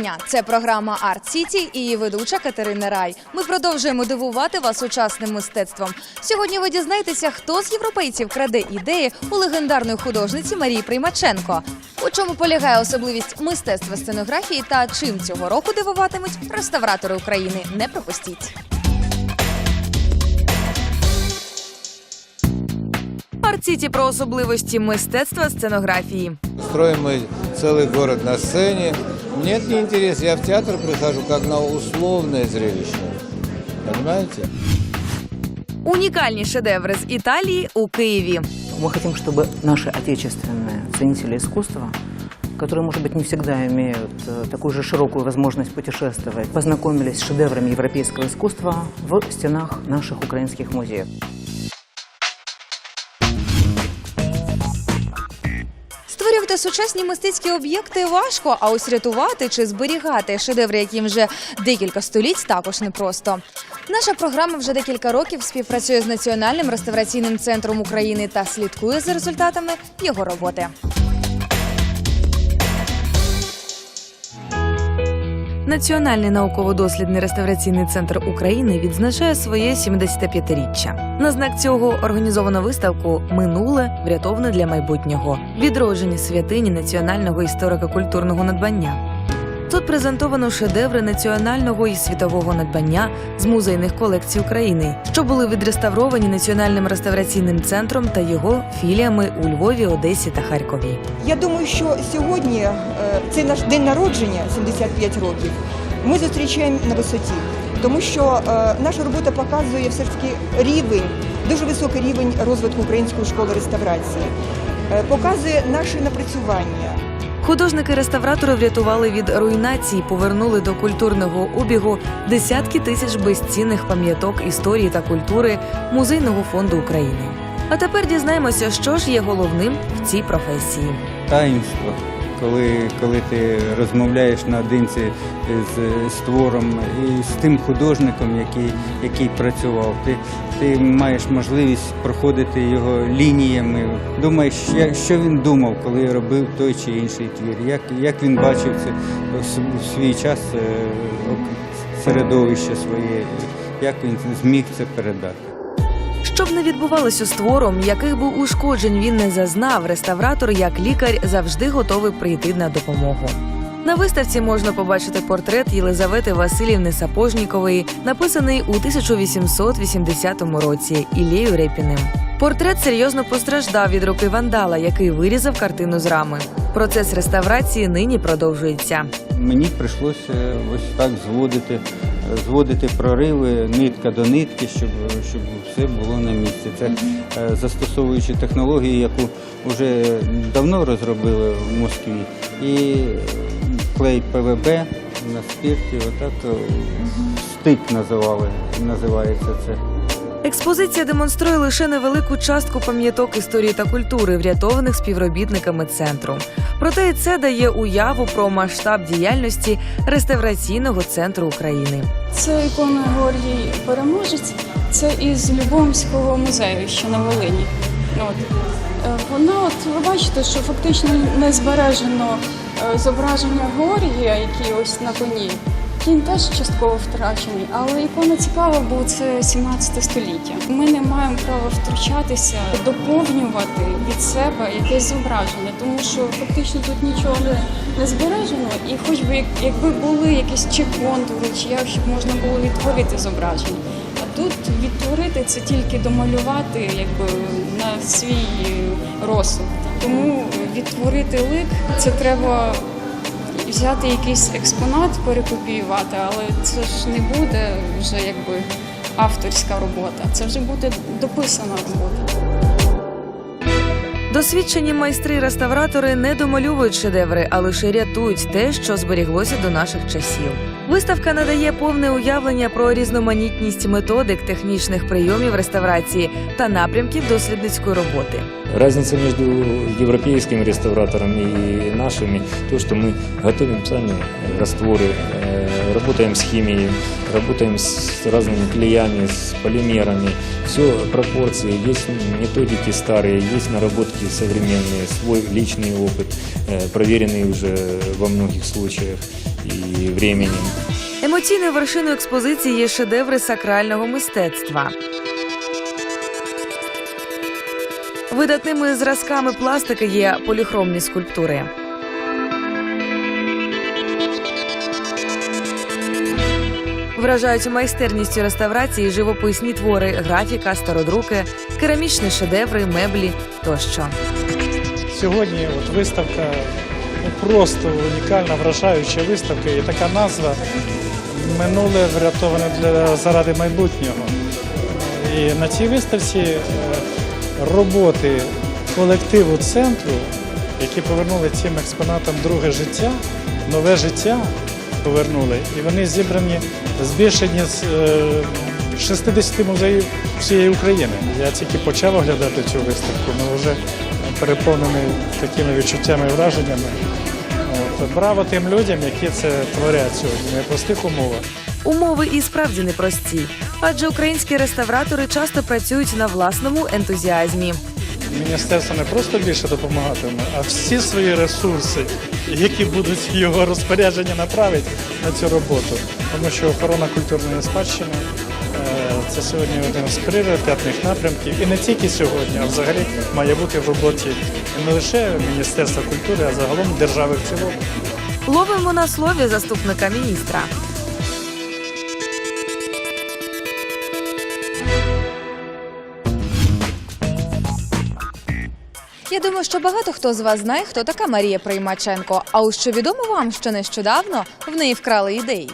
Дня! Це програма Арт Сіті і її ведуча Катерина Рай. Ми продовжуємо дивувати вас сучасним мистецтвом. Сьогодні ви дізнаєтеся, хто з європейців краде ідеї у легендарної художниці Марії Приймаченко. У чому полягає особливість мистецтва сценографії та чим цього року дивуватимуть реставратори України. Не пропустіть. Арт Сіті про особливості мистецтва сценографії. Строим целый город на сцене. Нет, не интерес. Я в театр прихожу как на условное зрелище. Понимаете? Унікальні шедеври з Італії у Києві. Мы хотим, чтобы наши отечественные ценители искусства, которые, может быть, не всегда имеют э, такую же широкую возможность путешествовать, познакомились с шедеврами европейского искусства в стенах наших украинских музеев. Сучасні мистецькі об'єкти важко, а ось рятувати чи зберігати шедеври, яким вже декілька століть, також непросто. Наша програма вже декілька років співпрацює з Національним реставраційним центром України та слідкує за результатами його роботи. Національний науково-дослідний реставраційний центр України відзначає своє 75-річчя. На знак цього організовано виставку Минуле врятоване для майбутнього відродження святині національного історико-культурного надбання. Тут презентовано шедеври національного і світового надбання з музейних колекцій України, що були відреставровані Національним реставраційним центром та його філіями у Львові, Одесі та Харкові. Я думаю, що сьогодні е, цей наш день народження, 75 років, ми зустрічаємо на висоті, тому що е, наша робота показує все ж таки рівень, дуже високий рівень розвитку української школи реставрації, е, показує наші напрацювання. Художники-реставратори врятували від руйнації, повернули до культурного обігу десятки тисяч безцінних пам'яток історії та культури музейного фонду України. А тепер дізнаємося, що ж є головним в цій професії. таїнство, коли, коли ти розмовляєш наодинці з, з твором і з тим художником, який, який працював. Ти, ти маєш можливість проходити його лініями. Думаєш, що він думав, коли робив той чи інший твір, як, як він бачив це в свій час е, середовище своє, як він зміг це передати. Не відбувалося з твором, яких би ушкоджень він не зазнав, реставратор як лікар завжди готовий прийти на допомогу. На виставці можна побачити портрет Єлизавети Васильівни Сапожнікової, написаний у 1880 році Іллею Репіним. Портрет серйозно постраждав від руки вандала, який вирізав картину з рами. Процес реставрації нині продовжується. Мені прийшлося ось так зводити, зводити прориви нитка до нитки, щоб, щоб все було на місці. Це е, застосовуючи технологію, яку вже давно розробили в Москві. І клей ПВБ на спирті, отак е, стик називали, називається це. Експозиція демонструє лише невелику частку пам'яток історії та культури, врятованих співробітниками центру. Проте це дає уяву про масштаб діяльності реставраційного центру України. Це ікона Георгій Переможець. Це із Любомського музею, що на Волині. От. Е, Вона, от ви бачите, що фактично не збережено е, зображення Георгія, який ось на коні. Кінь теж частково втрачений, але ікона цікава, бо це 17 століття. Ми не маємо права втручатися, доповнювати від себе якесь зображення, тому що фактично тут нічого не, не збережено, і хоч би якби були якісь чи контури, чи як щоб можна було відтворити зображення. А тут відтворити це тільки домалювати, якби на свій розсуд. Тому відтворити лик це треба взяти якийсь експонат, перекопіювати, але це ж не буде вже якби авторська робота, це вже буде дописана робота. Досвідчені майстри-реставратори не домалюють шедеври, а лише рятують те, що зберіглося до наших часів. Виставка надає повне уявлення про різноманітність методик, технічних прийомів реставрації та напрямків дослідницької роботи. Разница между европейскими реставраторами и нашими, то, что мы готовим сами э, растворы, э, работаем с химией, работаем с разными клеями, с полимерами. все пропорции, есть методики старые, есть наработки современные, свой личный опыт, э, проверенный уже во многих случаях и временем. Емоційною вершиною експозиції є шедеври сакрального мистецтва. Видатними зразками пластики є поліхромні скульптури. Вражають майстерністю реставрації живописні твори, графіка, стародруки, керамічні шедеври, меблі тощо. Сьогодні от виставка ну, просто унікальна, вражаюча виставка і така назва минуле врятоване для заради майбутнього. І на цій виставці е, роботи колективу центру, які повернули цим експонатам друге життя, нове життя повернули, і вони зібрані з е, 60 музеїв всієї України. Я тільки почав оглядати цю виставку, але вже переповнений такими відчуттями і враженнями. От, браво тим людям, які це творять сьогодні, в непростих умовах. Умови і справді непрості, адже українські реставратори часто працюють на власному ентузіазмі. Міністерство не просто більше допомагатиме, а всі свої ресурси, які будуть його розпорядження направити на цю роботу. Тому що охорона культурної спадщини е, це сьогодні один з пріоритетних напрямків. І не тільки сьогодні, а взагалі має бути в роботі не лише Міністерства культури, а загалом держави в цілому. Ловимо на слові заступника міністра. Думаю, що багато хто з вас знає, хто така Марія Приймаченко. А ось що відомо вам, що нещодавно в неї вкрали ідеї.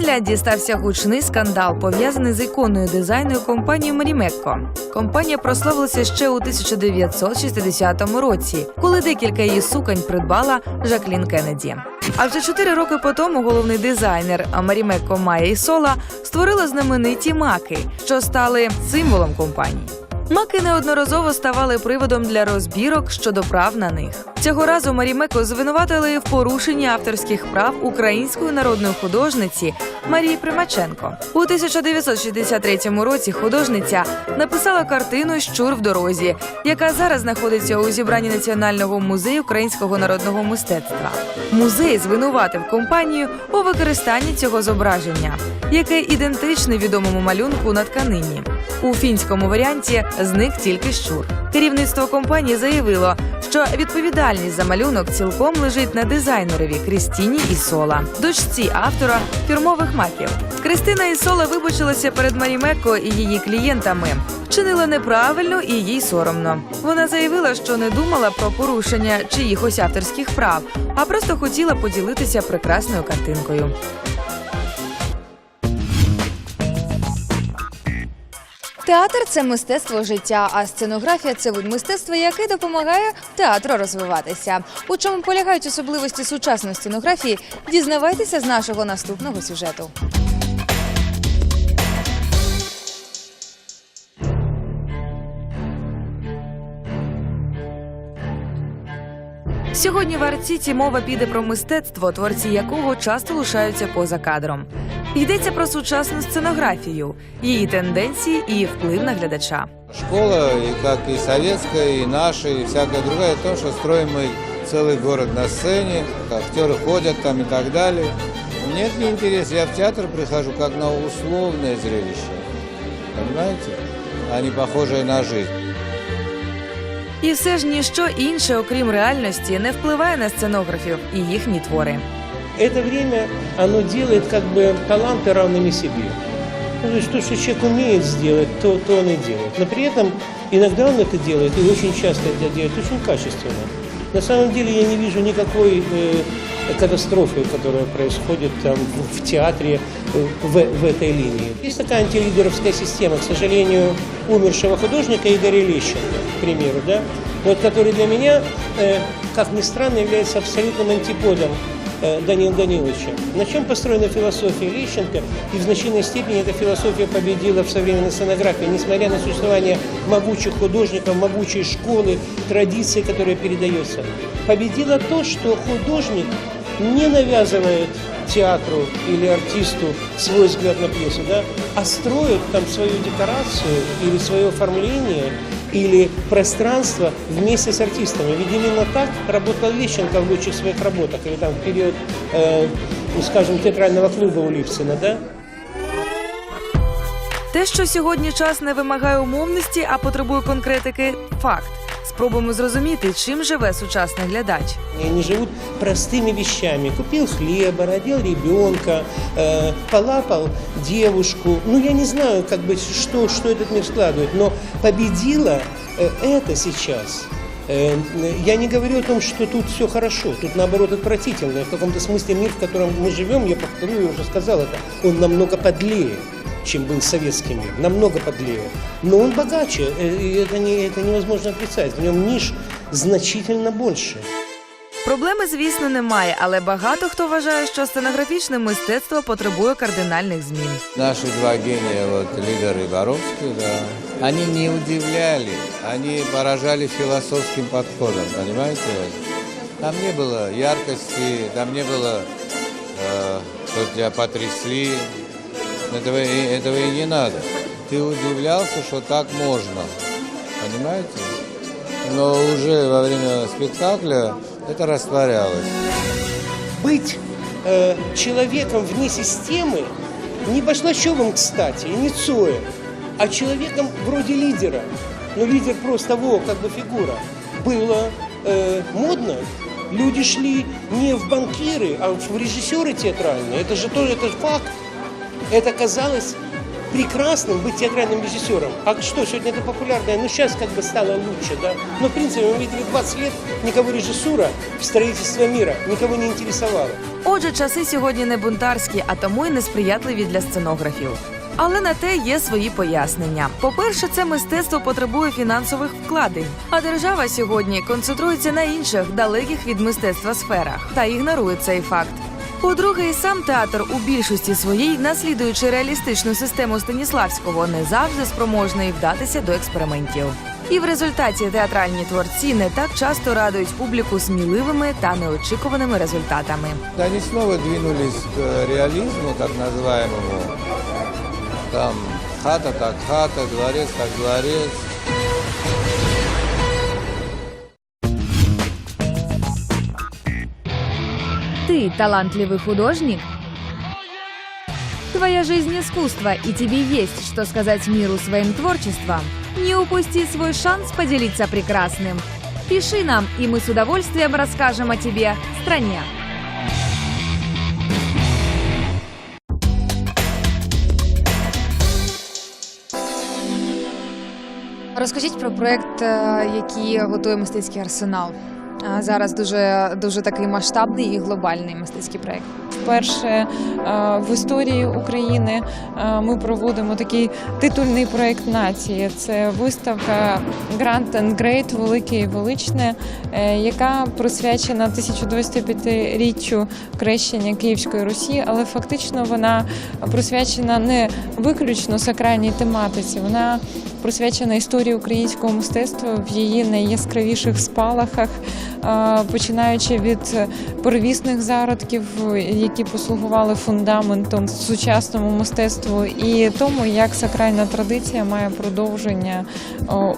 Фінляндії стався гучний скандал, пов'язаний з іконною дизайною компанією Марімекко. Компанія прославилася ще у 1960 році, коли декілька її суконь придбала Жаклін Кеннеді. А вже чотири роки по тому головний дизайнер Марімекко Майя Ісола створила знамениті маки, що стали символом компанії. Маки неодноразово ставали приводом для розбірок щодо прав на них. Цього разу Марімеко звинуватили в порушенні авторських прав української народної художниці Марії Примаченко. У 1963 році художниця написала картину Щур в дорозі, яка зараз знаходиться у зібранні Національного музею українського народного мистецтва. Музей звинуватив компанію у використанні цього зображення, яке ідентичне відомому малюнку на тканині. У фінському варіанті зник тільки щур. Керівництво компанії заявило, що відповідальність за малюнок цілком лежить на дизайнерові Крістіні Ісола, дочці автора фірмових маків. Кристина Ісола вибачилася перед Марімеко і її клієнтами. Вчинила неправильно і їй соромно. Вона заявила, що не думала про порушення чиїхось авторських прав, а просто хотіла поділитися прекрасною картинкою. Театр це мистецтво життя, а сценографія це вид мистецтва, який допомагає театру розвиватися. У чому полягають особливості сучасної сценографії? Дізнавайтеся з нашого наступного сюжету. Сьогодні в арт-сіті мова піде про мистецтво, творці якого часто лишаються поза кадром. Йдеться про сучасну сценографію, її тенденції і вплив на глядача. Школа, и как и советская, и наша, и всякая другая, в том, что строим мы целый город на сцене, актеры ходят там и так далее. Мне это не интересно. Я в театр прихожу как на условное зрелище. Понимаете? А не похожее на жизнь. І все ж ніщо інше, окрім реальності, не впливає на сценографів і їхні твори. Это время, оно делает как бы таланты равными себе. Ну, то есть то, что человек умеет сделать, то, то он и делает. Но при этом иногда он это делает, и очень часто это делает очень качественно. На самом деле я не вижу никакой э, катастрофы, которая происходит там в, театре в, в этой линии. Есть такая антилидеровская система, к сожалению, умершего художника Игоря Лещенко, к примеру, да, вот, который для меня, э, как ни странно, является абсолютным антиподом э, Данила Даниловича. На чем построена философия Лещенко, и в значительной степени эта философия победила в современной сценографии, несмотря на существование могучих художников, могучей школы, традиции, которая передается. Победило то, что художник не навязывает театру или артисту свой взгляд на пьесу, да, а строит там свою декорацию или свое оформление или пространство вместе с артистами. Ведь именно так работал Лещенко в лучших своих работах, или там в период, э, ну, скажем, театрального клуба у Липсина, да? Те, що сьогодні час не вимагає умовності, а потребує конкретики факт. Спробуємо зрозуміти, чим живе сучасний глядач. И Они живут простыми вещами. Купил хлеба, родил ребенка, э, полапал девушку. Ну, я не знаю, как бы, что, что этот мир складывает, но победило э, это сейчас. Э, Я не говорю о том, что тут все хорошо, тут наоборот отвратительно. В каком-то смысле мир, в котором мы живем, я повторю, я уже сказал это, он намного подлее чем был советский мир, намного подлее. Но он богаче, э, и это, не, это невозможно отрицать. В нем ниш значительно больше. Проблеми, звісно, немає, але багато хто вважає, що сценографічне мистецтво потребує кардинальних змін. Наши два гения, вот Лидер и Боровский, да, они не удивляли, они поражали философским подходом, понимаете? Там не было яркости, там не было, э, что тебя потрясли, этого, этого и не надо. Ты удивлялся, что так можно, понимаете? Но уже во время спектакля это растворялось. быть э, человеком вне системы, не Башлачевым, кстати, и не Цоем, а человеком вроде лидера. Ну, лидер просто во, как бы фигура. Было э, модно. Люди шли не в банкиры, а в режиссеры театральные. Это же тоже это факт. Это казалось прекрасным быть театральным режиссером. А что, сегодня это популярное? Ну, сейчас как бы стало лучше, да? Но, в принципе, мы видели 20 лет, никого режиссура в строительство мира никого не интересовала. Отже, часи сьогодні не бунтарські, а тому й несприятливі для сценографів. Але на те є свої пояснення. По-перше, це мистецтво потребує фінансових вкладень, а держава сьогодні концентрується на інших далеких від мистецтва сферах та ігнорує цей факт. По-друге, і сам театр у більшості своїй, наслідуючи реалістичну систему Станіславського, не завжди спроможний вдатися до експериментів. І в результаті театральні творці не так часто радують публіку сміливими та неочікуваними результатами. Они снова двинулись к реализму, так называемому. Там хата так хата, дворец так дворец. Ты талантливый художник? Твоя жизнь искусство, и тебе есть что сказать миру своим творчеством? Не упусти свой шанс поделиться прекрасным. Пиши нам, и мы с удовольствием расскажем о тебе стране. Розкажіть про проект, який готує мистецький арсенал. Зараз дуже дуже такий масштабний і глобальний мистецький проект. Вперше е, в історії України е, ми проводимо такий титульний проект нації. Це виставка Grand and Great Велике і Величне, е, яка присвячена 1025-річчю крещення Київської Русі, але фактично вона присвячена не виключно сакральній тематиці. Вона присвячена історії українського мистецтва в її найяскравіших спалахах, починаючи від первісних зародків, які послугували фундаментом сучасному мистецтву, і тому, як сакральна традиція має продовження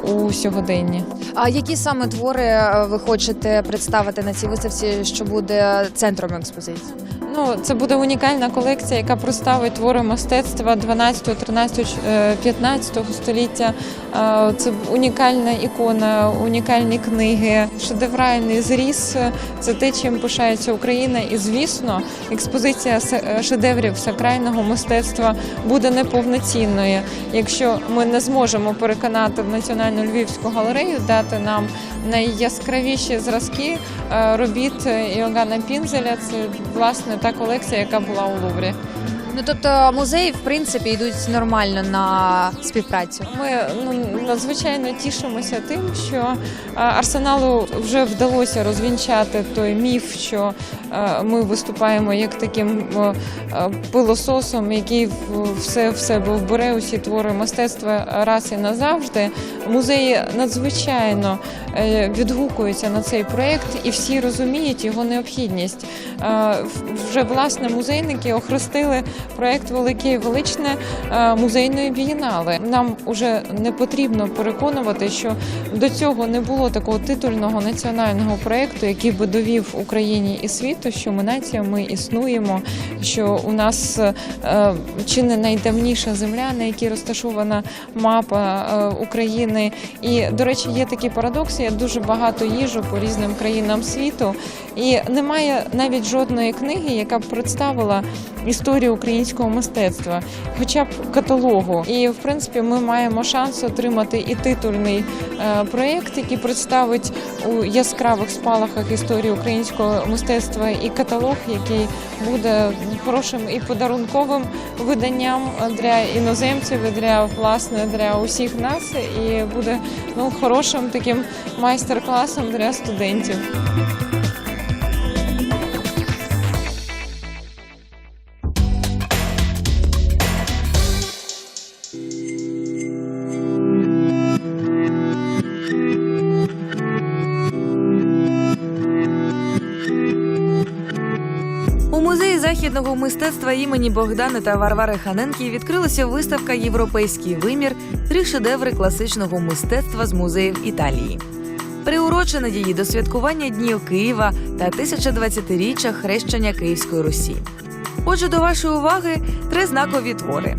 у сьогоденні. А які саме твори е, ви хочете представити на цій виставці, що буде центром експозиції? Ну, це буде унікальна колекція, яка представить твори мистецтва 12, 13, е, 15 століття. Це унікальна ікона, унікальні книги, шедевральний зріз. Це те, чим пишається Україна. І звісно, експозиція е, шедеврів сакрального мистецтва буде неповноцінною, якщо ми не зможемо переконати Національну львівську галерею дати нам найяскравіші зразки е, робіт Іоганна Пінзеля. Це власне та колекція, яка була у Луврі. Ну тобто музеї в принципі йдуть нормально на співпрацю. Ми ну, надзвичайно тішимося тим, що е, арсеналу вже вдалося розвінчати той міф, що е, ми виступаємо як таким е, пилососом, який все в себе вбере усі твори мистецтва раз і назавжди. Музеї надзвичайно відгукуються на цей проєкт, і всі розуміють його необхідність. Вже власне музейники охрестили проєкт Велике і величне е, музейної бієнали. Нам уже не потрібно переконувати, що до цього не було такого титульного національного проєкту, який би довів Україні і світу, що ми нація, ми існуємо, що у нас е, чи не найдавніша земля, на якій розташована мапа е, України. І, до речі, є такі парадокси. Я дуже багато їжу по різним країнам світу, і немає навіть жодної книги, яка б представила історію українського мистецтва, хоча б каталогу. І в принципі, ми маємо шанс отримати і титульний е, проєкт, який представить у яскравих спалахах історію українського мистецтва, і каталог, який буде хорошим і подарунковим виданням для іноземців, і для власне для усіх нас, і буде ну хорошим таким майстер-класом для студентів. Мистецтва імені Богдана та Варвари Ханенки відкрилася виставка Європейський вимір три шедеври класичного мистецтва з музеїв Італії. Приурочена її до святкування Днів Києва та 1020-річчя хрещення Київської Русі. Отже, до вашої уваги три знакові твори.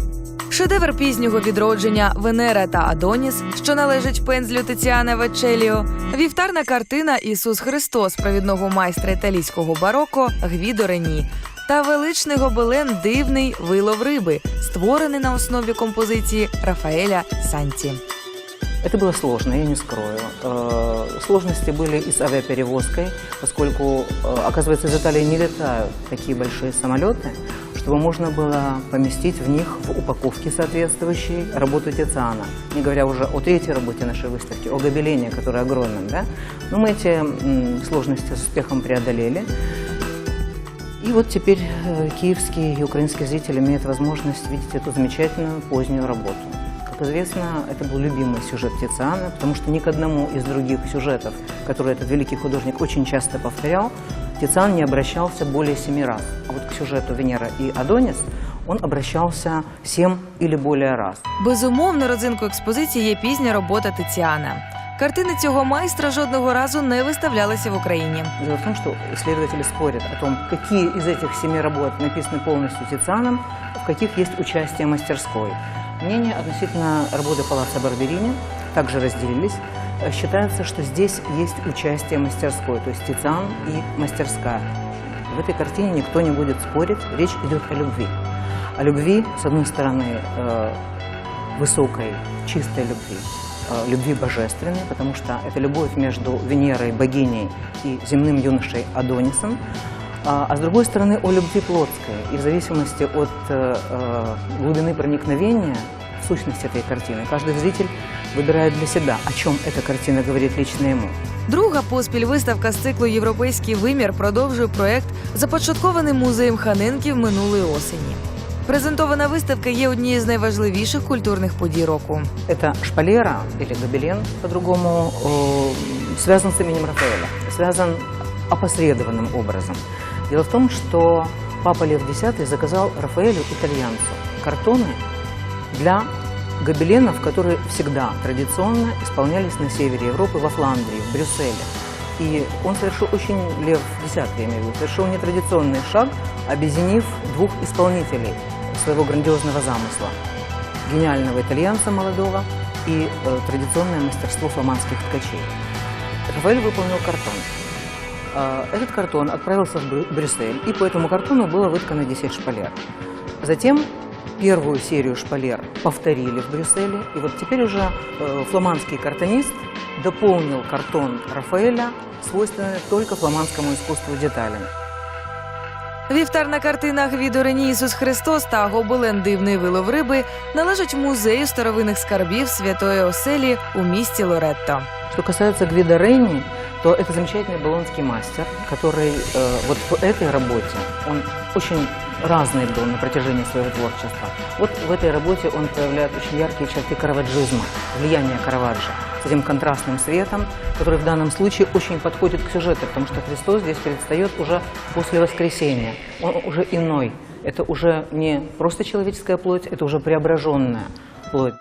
Шедевр пізнього відродження Венера та Адоніс, що належить пензлю Тиціана Вечеліо, вівтарна картина Ісус Христос провідного майстра італійського бароко Гвідо Рені та величний гобелен Дивний вилов риби, створений на основі композиції Рафаеля Санті. Это было сложно, я не скрою. Э, Сложности были и с авиаперевозкой, поскольку, э, оказывается, из Италии не летают такие большие самолеты, чтобы можно было поместить в них в упаковке соответствующей работу Тициана. Не говоря уже о третьей работе нашей выставки, о гобелене, который огромен. Да? Но мы эти м, сложности с успехом преодолели. И вот теперь э, киевские и украинские зрители имеют возможность видеть эту замечательную позднюю работу. Как известно, это был любимый сюжет Тициана, потому что ни к одному из других сюжетов, которые этот великий художник очень часто повторял, Тициан не обращался более семи раз. А вот к сюжету Венера и Адонис он обращался семь или более раз. Безумовно, родзинкою експозиції є пізня робота Тиціана. Картини цього майстра жодного разу не виставлялися в Україні. Дело в том, что исследователи спорят о том, какие из этих семи работ написаны полностью Тицианом, в каких есть участие мастерской. Мнения относительно работы Палаца Барберини также разделились. Э, Считается, что здесь есть участие мастерской, то есть Тициан и мастерская. В этой картине никто не будет спорить, речь идет о любви. О любви, с одной стороны, э, высокой, чистой любви, э, любви божественной, потому что это любовь между Венерой, богиней и земным юношей Адонисом, а а с другой стороны о любви плотской. И в зависимости от э, э, глубины проникновения в сущность этой картины, каждый зритель выбирает для себя, о чем эта картина говорит лично ему. Друга поспіль виставка з циклу Європейський вимір продовжує проект, започаткований музеєм Ханенків минулої осені. Презентована виставка є однією з найважливіших культурних подій року. Это шпалера или гобелен, по-другому, э, связан с именем Рафаэля, связан опосредованным образом. Дело в том, что Папа Лев X заказал Рафаэлю итальянцу картоны для гобеленов, которые всегда традиционно исполнялись на севере Европы, во Фландрии, в Брюсселе. И он совершил очень, Лев X, я имею в виду, совершил нетрадиционный шаг, объединив двух исполнителей своего грандиозного замысла гениального итальянца молодого и э, традиционное мастерство фламандских ткачей. Рафаэль выполнил картон. Э, этот картон отправился в Брю- Брюссель, и по этому картону было выткано 10 шпалер. Затем первую серию шпалер повторили в Брюсселе, и вот теперь уже э, фламандский картонист дополнил картон Рафаэля, свойственный только фламандскому искусству деталями. Вівтар на картинах від Орені Ісус Христос та гобелен Дивний вилов риби належать музею старовинних скарбів святої оселі у місті Лоретто. Что касается Гвида Рейни, то это замечательный болонский мастер, который э, вот в этой работе, он очень разный был на протяжении своего творчества. Вот в этой работе он проявляет очень яркие черты караваджизма, влияния Караваджо, с этим контрастным светом, который в данном случае очень подходит к сюжету, потому что Христос здесь предстает уже после воскресения. Он уже иной. Это уже не просто человеческая плоть, это уже преображенная плоть.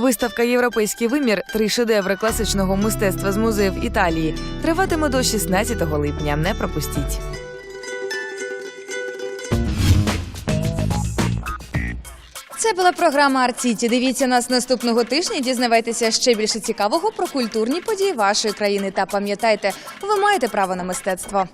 Виставка Європейський вимір три шедеври класичного мистецтва з музеїв Італії триватиме до 16 липня. Не пропустіть. Це була програма Арт-Сіті. Дивіться нас наступного тижня. Дізнавайтеся ще більше цікавого про культурні події вашої країни. Та пам'ятайте, ви маєте право на мистецтво.